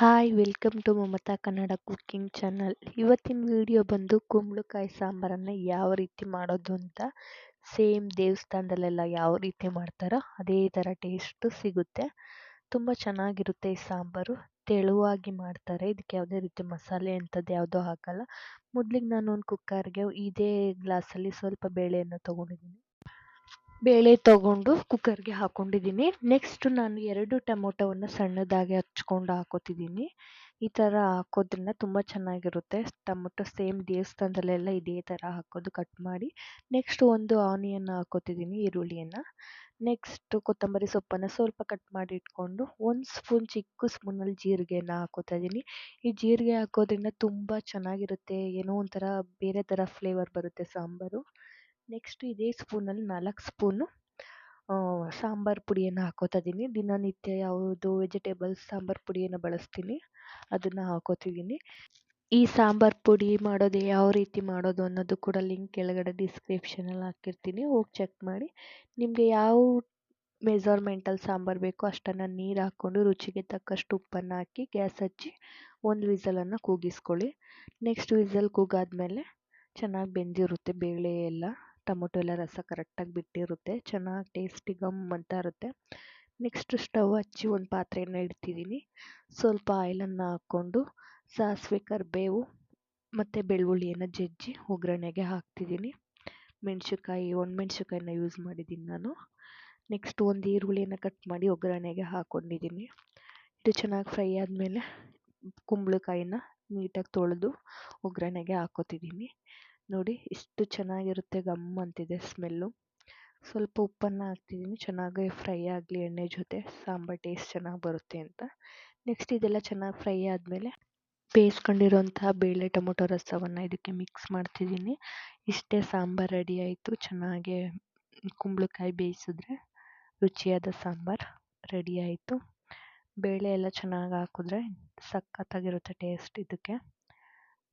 Hi welcome to Mamata Kannada cooking channel ಇವತ್ತಿನ video ಬಂದು ಕುಂಬಳಕಾಯಿ ಸಾಂಬಾರನ್ನು ಯಾವ ರೀತಿ ಮಾಡೋದು ಅಂತ ಸೇಮ್ ದೇವಸ್ಥಾನದಲ್ಲೆಲ್ಲ ಯಾವ ರೀತಿ ಮಾಡ್ತಾರೋ ಅದೇ ಥರ ಟೇಸ್ಟು ಸಿಗುತ್ತೆ. ತುಂಬ ಚೆನ್ನಾಗಿರುತ್ತೆ ಈ ಸಾಂಬಾರು. ತೆಳುವಾಗಿ ಮಾಡ್ತಾರೆ. ಇದಕ್ಕೆ ಯಾವುದೇ ರೀತಿ ಮಸಾಲೆ ಅಂಥದ್ದು ಯಾವುದೂ ಹಾಕಲ್ಲ. ಮೊದಲಿಗೆ ನಾನು ಒಂದು ಕುಕ್ಕರ್ಗೆ ಇದೇ ಗ್ಲಾಸಲ್ಲಿ ಸ್ವಲ್ಪ ಬೇಳೆಯನ್ನು ತೊಗೊಂಡಿದ್ದೀನಿ. ಬೇಳೆ ತೊಗೊಂಡು ಕುಕ್ಕರ್ಗೆ ಹಾಕೊಂಡಿದ್ದೀನಿ. ನೆಕ್ಸ್ಟ್ ನಾನು ಎರಡು ಟೊಮೊಟೊವನ್ನು ಸಣ್ಣದಾಗಿ ಹಚ್ಕೊಂಡು ಹಾಕೋತಿದ್ದೀನಿ. ಈ ಥರ ಹಾಕೋದ್ರಿಂದ ತುಂಬ ಚೆನ್ನಾಗಿರುತ್ತೆ. ಟೊಮೊಟೊ ಸೇಮ್ ದೇವಸ್ಥಾನದಲ್ಲೆಲ್ಲ ಇದೇ ಥರ ಹಾಕೋದು ಕಟ್ ಮಾಡಿ. ನೆಕ್ಸ್ಟ್ ಒಂದು ಆನಿಯನ್ ಹಾಕೋತಿದ್ದೀನಿ, ಈರುಳ್ಳಿಯನ್ನು. ನೆಕ್ಸ್ಟ್ ಕೊತ್ತಂಬರಿ ಸೊಪ್ಪನ್ನು ಸ್ವಲ್ಪ ಕಟ್ ಮಾಡಿ ಇಟ್ಕೊಂಡು ಒಂದು ಸ್ಪೂನ್ ಚಿಕ್ಕ ಸ್ಪೂನಲ್ಲಿ ಜೀರಿಗೆಯನ್ನು ಹಾಕೋತಾ ಇದ್ದೀನಿ ಈ ಜೀರಿಗೆ ಹಾಕೋದ್ರಿಂದ ತುಂಬ ಚೆನ್ನಾಗಿರುತ್ತೆ. ಏನೋ ಒಂಥರ ಬೇರೆ ಥರ ಫ್ಲೇವರ್ ಬರುತ್ತೆ ಸಾಂಬಾರು. ನೆಕ್ಸ್ಟ್ ಇದೇ ಸ್ಪೂನಲ್ಲಿ ನಾಲ್ಕು ಸ್ಪೂನು ಸಾಂಬಾರು ಪುಡಿಯನ್ನು ಹಾಕೋತಾ ಇದ್ದೀನಿ ದಿನನಿತ್ಯ ಯಾವುದು ವೆಜಿಟೇಬಲ್ಸ್ ಸಾಂಬಾರು ಪುಡಿಯನ್ನು ಬಳಸ್ತೀನಿ, ಅದನ್ನು ಹಾಕೋತಿದ್ದೀನಿ. ಈ ಸಾಂಬಾರು ಪುಡಿ ಮಾಡೋದು ಯಾವ ರೀತಿ ಮಾಡೋದು ಅನ್ನೋದು ಕೂಡ ಲಿಂಕ್ ಕೆಳಗಡೆ ಡಿಸ್ಕ್ರಿಪ್ಷನಲ್ಲಿ ಹಾಕಿರ್ತೀನಿ. ಹೋಗಿ ಚೆಕ್ ಮಾಡಿ. ನಿಮಗೆ ಯಾವ ಮೆಜರ್ಮೆಂಟಲ್ಲಿ ಸಾಂಬಾರು ಬೇಕೋ ಅಷ್ಟನ್ನು ನೀರು ಹಾಕ್ಕೊಂಡು ರುಚಿಗೆ ತಕ್ಕಷ್ಟು ಉಪ್ಪನ್ನು ಹಾಕಿ, ಗ್ಯಾಸ್ ಹಚ್ಚಿ ಒಂದು ವಿಸಲನ್ನು ಕೂಗಿಸ್ಕೊಳ್ಳಿ. ನೆಕ್ಸ್ಟ್ ವಿಸಲ್ ಕೂಗಾದ್ಮೇಲೆ ಚೆನ್ನಾಗಿ ಬೆಂದಿರುತ್ತೆ ಬೇಳೆ ಎಲ್ಲ. ಟೊಮೊಟೊ ಎಲ್ಲ ರಸ ಕರೆಕ್ಟಾಗಿ ಬಿಟ್ಟಿರುತ್ತೆ, ಚೆನ್ನಾಗಿ ಟೇಸ್ಟಿ ಗಮ್ ಅಂತ ಇರುತ್ತೆ. ನೆಕ್ಸ್ಟ್ ಸ್ಟವ್ ಹಚ್ಚಿ ಒಂದು ಪಾತ್ರೆಯನ್ನು ಇಡ್ತಿದ್ದೀನಿ ಸ್ವಲ್ಪ ಆಯಿಲನ್ನು ಹಾಕ್ಕೊಂಡು ಸಾಸಿವೆ, ಕರಿಬೇವು ಮತ್ತು ಬೆಳ್ಳುಳ್ಳಿಯನ್ನು ಜಜ್ಜಿ ಒಗ್ಗರಣೆಗೆ ಹಾಕ್ತಿದ್ದೀನಿ ಮೆಣಸಿನ್ಕಾಯಿ ಒಣಮೆಣ್ಸಿನ್ಕಾಯಿನ ಯೂಸ್ ಮಾಡಿದ್ದೀನಿ ನಾನು. ನೆಕ್ಸ್ಟ್ ಒಂದು ಈರುಳ್ಳಿಯನ್ನು ಕಟ್ ಮಾಡಿ ಒಗ್ಗರಣೆಗೆ ಹಾಕ್ಕೊಂಡಿದ್ದೀನಿ ಇದು ಚೆನ್ನಾಗಿ ಫ್ರೈ ಆದಮೇಲೆ ಕುಂಬಳಕಾಯಿನ ನೀಟಾಗಿ ತೊಳೆದು ಒಗ್ಗರಣೆಗೆ ಹಾಕೋತಿದ್ದೀನಿ ನೋಡಿ ಎಷ್ಟು ಚೆನ್ನಾಗಿರುತ್ತೆ ಗಮ್ ಅಂತಿದೆ ಸ್ಮೆಲ್ಲು. ಸ್ವಲ್ಪ ಉಪ್ಪನ್ನು ಹಾಕ್ತಿದ್ದೀನಿ ಚೆನ್ನಾಗಿ ಫ್ರೈ ಆಗಲಿ ಎಣ್ಣೆ ಜೊತೆ. ಸಾಂಬಾರು ಟೇಸ್ಟ್ ಚೆನ್ನಾಗಿ ಬರುತ್ತೆ ಅಂತ. ನೆಕ್ಸ್ಟ್ ಇದೆಲ್ಲ ಚೆನ್ನಾಗಿ ಫ್ರೈ ಆದಮೇಲೆ ಬೇಯಿಸ್ಕೊಂಡಿರೋಂಥ ಬೇಳೆ ಟೊಮೊಟೊ ರಸವನ್ನು ಇದಕ್ಕೆ ಮಿಕ್ಸ್ ಮಾಡ್ತಿದ್ದೀನಿ ಇಷ್ಟೇ ಸಾಂಬಾರು ರೆಡಿ ಆಯಿತು. ಚೆನ್ನಾಗೆ ಕುಂಬಳಕಾಯಿ ಬೇಯಿಸಿದ್ರೆ ರುಚಿಯಾದ ಸಾಂಬಾರು ರೆಡಿ ಆಯಿತು. ಬೇಳೆ ಎಲ್ಲ ಚೆನ್ನಾಗಿ ಹಾಕಿದ್ರೆ ಸಖತ್ತಾಗಿರುತ್ತೆ ಟೇಸ್ಟ್ ಇದಕ್ಕೆ.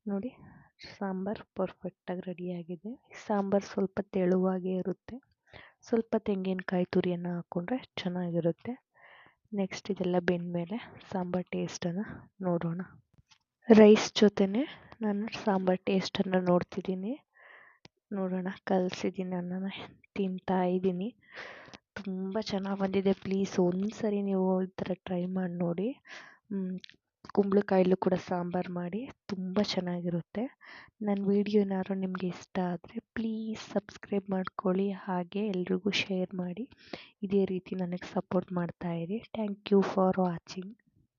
ನೋಡಿ ಸಾಂಬಾರು ಪರ್ಫೆಕ್ಟಾಗಿ ರೆಡಿಯಾಗಿದೆ. ಸಾಂಬಾರು ಸ್ವಲ್ಪ ತೆಳುವಾಗೇ ಇರುತ್ತೆ. ಸ್ವಲ್ಪ ತೆಂಗಿನಕಾಯಿ ತುರಿಯನ್ನು ಹಾಕ್ಕೊಂಡ್ರೆ ಚೆನ್ನಾಗಿರುತ್ತೆ. ನೆಕ್ಸ್ಟ್ ಇದೆಲ್ಲ ಬೆಂದಮೇಲೆ ಸಾಂಬಾರು ಟೇಸ್ಟನ್ನು ನೋಡೋಣ. ರೈಸ್ ಜೊತೆನೇ ನಾನು ಸಾಂಬಾರು ಟೇಸ್ಟನ್ನು ನೋಡ್ತಿದ್ದೀನಿ. ನೋಡೋಣ, ಕಲಸಿದ್ದೀನಿ ಅನ್ನನ. ತಿಂತಾ ಇದ್ದೀನಿ. ತುಂಬ ಚೆನ್ನಾಗಿ ಬಂದಿದೆ. ಪ್ಲೀಸ್ ಒಂದು ಸರಿ ನೀವು ಈ ಥರ ಟ್ರೈ ಮಾಡಿ ನೋಡಿ. ಕುಂಬಳಕಾಯಲ್ಲೂ ಕೂಡ ಸಾಂಬಾರು ಮಾಡಿ ತುಂಬ ಚೆನ್ನಾಗಿರುತ್ತೆ. ನನ್ನ ವೀಡಿಯೋ ಏನಾದ್ರು ನಿಮಗೆ ಇಷ್ಟ ಆದರೆ ಪ್ಲೀಸ್ ಸಬ್ಸ್ಕ್ರೈಬ್ ಮಾಡ್ಕೊಳ್ಳಿ. ಹಾಗೆ ಎಲ್ರಿಗೂ ಶೇರ್ ಮಾಡಿ. ಇದೇ ರೀತಿ ನನಗೆ ಸಪೋರ್ಟ್ ಮಾಡ್ತಾಯಿರಿ ಥ್ಯಾಂಕ್ ಯು ಫಾರ್ ವಾಚಿಂಗ್